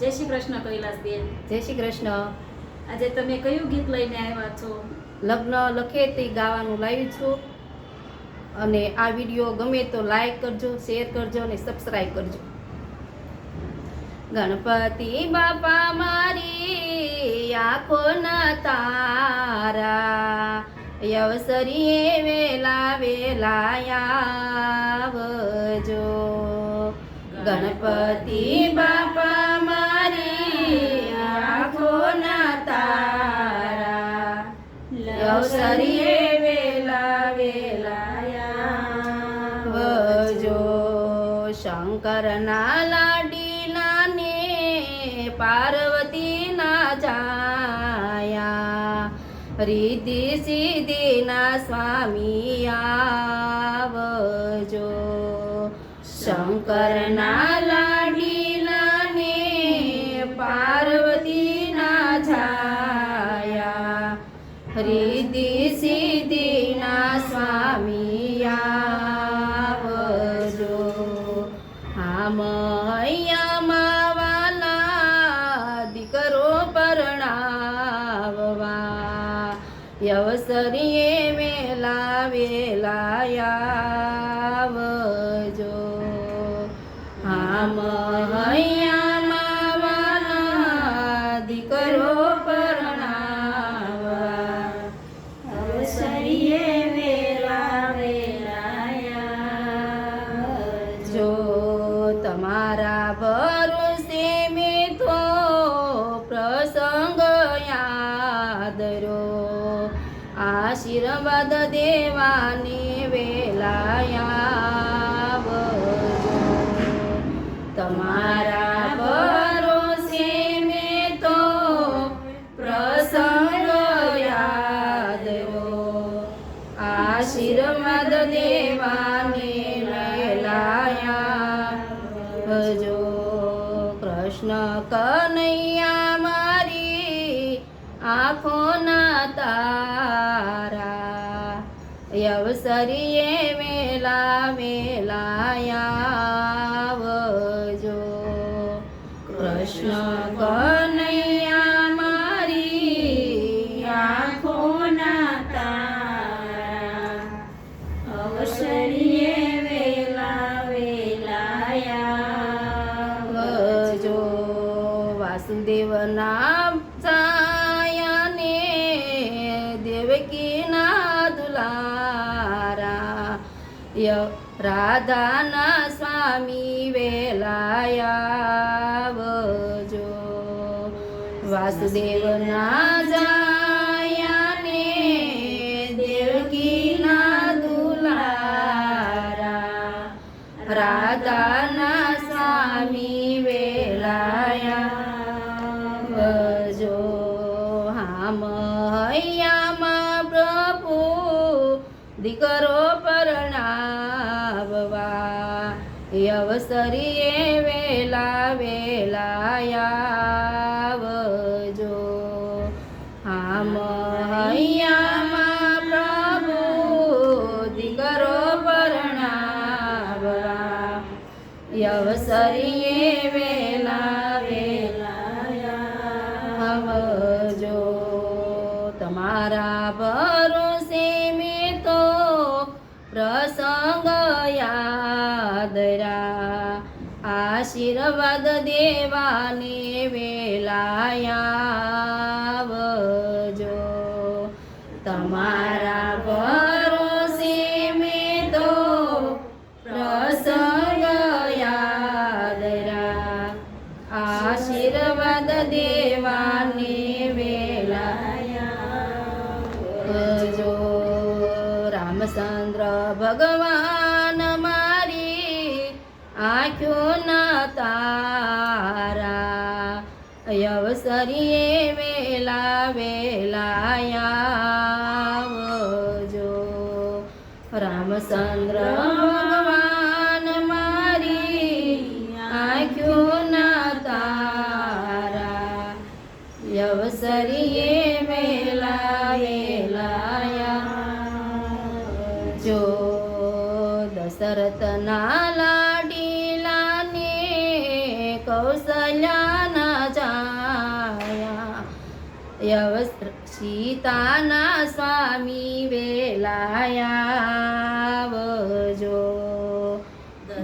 જય શ્રી કૃષ્ણ કૈલાસબેન. જય શ્રી કૃષ્ણ. આજે તમે કયું ગીત લઈને આવ્યા છો? લગ્ન લખે તે ગાવાનું લાવી છું. અને આ વીડિયો ગમે તો લાઈક કરજો શેર કરજો અને સબસ્ક્રાઈબ કરજો. ગણપતિ બાપા મારી આંખોના તારા યવસરી વેલા વેલા આવજો. ગણપતિ બાપા યવસરીએ વેલા વેલા આવજો શંકરના લાડીલા ને પાર્વતીના જાયા. રીતિ સિદ્ધિના સ્વામી આવજો શંકરના છાયા રીતિ સિદ્ધિના સ્વામી આવજો આમ હૈયામાં વાલા દીકરો પરણાવવા યવસરીએ આશીર્વાદ દેવાને વેલાયા તમારા ભરોસે મેં તો પ્રસંગ આશીર્વાદ દેવાને વેલાયા ભજો કૃષ્ણ કનૈયા યવસરીએ મેલા મેલાયાવજો. કૃષ્ણ કનૈયા મારી આંખોના તારા. અવસરીએ વેલા વેલાયાવજો વાસુદેવના સાયાને દેવકીના દુલા રાધાના સ્વામી વેલાયાવજો વાસુદેવના જાયાને દેવકીના દુલારા રાધાના સ્વામી વેલાયાવજો હામ હૈયામાં દીકરો પરણાવવા. યવસરીએ વેલા વેલાયાવજો હામ હૈયામાં પ્રભુ દીકરો પરણાવવા. યવસરીએ વેલા વેલાયાવજો તમારા આશીર્વાદ દેવાને વેલાયાવજો તમારા આંખોના તારા. અવસરીએ વેલા વેલાયાવજો રામચંદ્ર ભગવાન મારી આંખોના તારા. અવસરીએ વેલા વેલાયા જો દશરથના સીતાના સ્વામી વેલાયાવજો.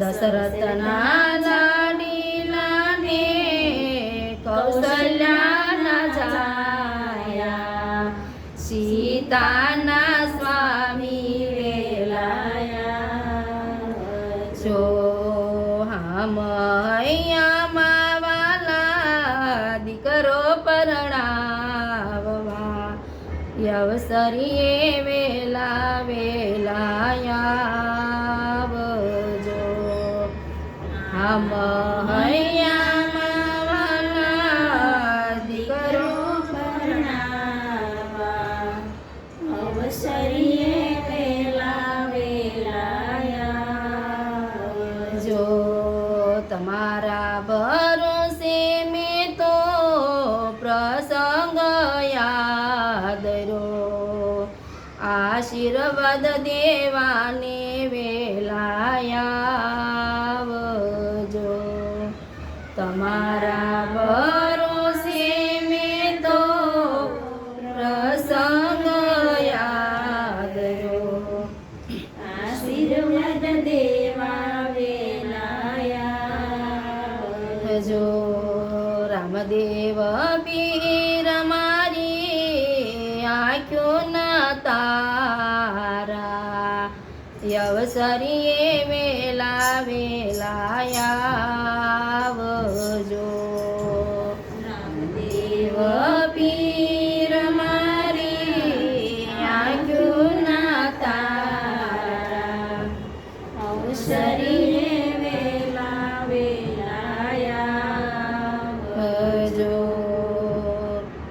દશરથના લાડીલા ને કૌશલ્યાના જાયા. સીતાના સ્વામી વેલાયા જો હામ હૈયામાં વાલા દીકરો યવસરીએ વેલા વેલાયાવજો. હમ અવસરીએ વેલા વેલાયા જો તમારા ભરોસે આશીર્વાદ દેવાને વેલાયાવજો. તમારા ભરોસે મેં તો પ્રસંગ યાદ આશીર્વાદ દેવા યવસરીએ વેલા વેલાયાવજો